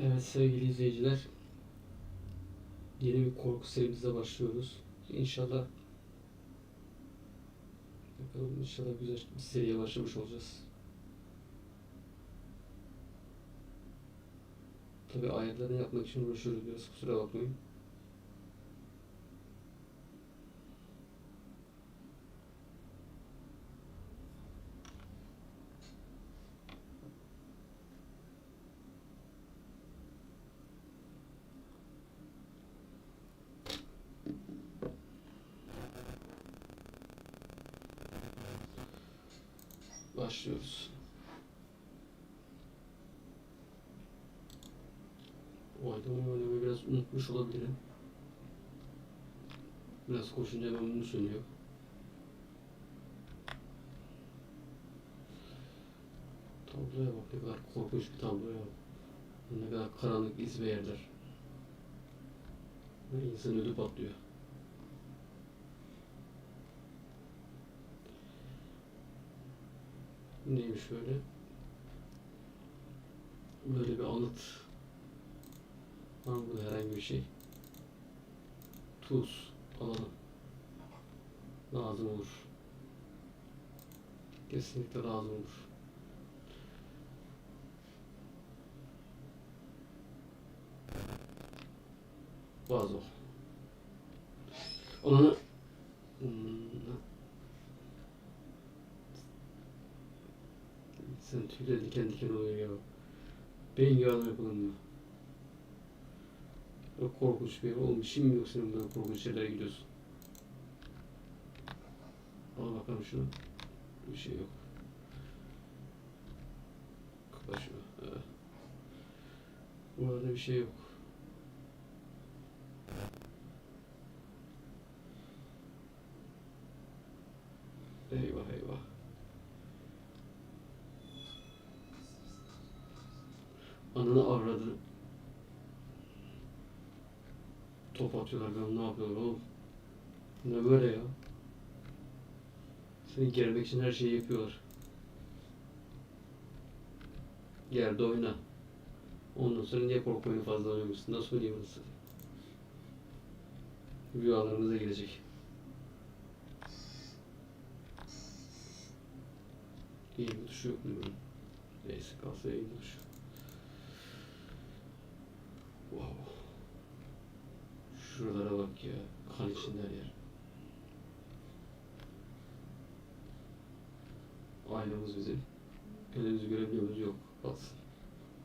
Evet sevgili izleyiciler. Yeni bir korku serimize başlıyoruz. İnşallah bakalım inşallah güzel bir seriye başlamış olacağız. Tabi ayetlerini yapmak için uğraşıyoruz biraz kusura bakmayın. Başlıyoruz. Oynama oynamayı biraz unutmuş olabilirim. Biraz koşunca hemen bunu sönüyor. Tabloya bak ne kadar korkunç bir tablo ya. Ne kadar karanlık iz ve yerler. İnsan ödü patlıyor. Neymiş böyle? Böyle bir anıt. Var mı herhangi bir şey? Tuz alalım. Lazım olur. Kesinlikle lazım olur. Vazo. Onu Hmm. Sen tüyler diken diken oluyor ya. Beyin yağına yapılanıyor. Çok korkunç bir yer. İşin mi yok senin böyle korkunç şeylere gidiyorsun? Al bakalım şunu. Bir şey yok. Kapa şunu. Evet. Bu arada bir şey yok. Eyvah eyvah. Ananı avradı. Top atıyorlar ben ne yapıyorlar oğlum? Ne böyle ya? Seni germek için her şeyi yapıyorlar. Yerde oyna. Ondan sonra niye korku fazla oynuyormuşsun? Nasıl oynayayım nasıl? Rüyalarınıza girecek. İyi bir tuşu yok mu? Neyse kalsa iyi tuşu. Şuralara bak ya. Kan içinde her yer. Aynamız bizim. Önümüzü görebiliyoruz yok. Kalsın.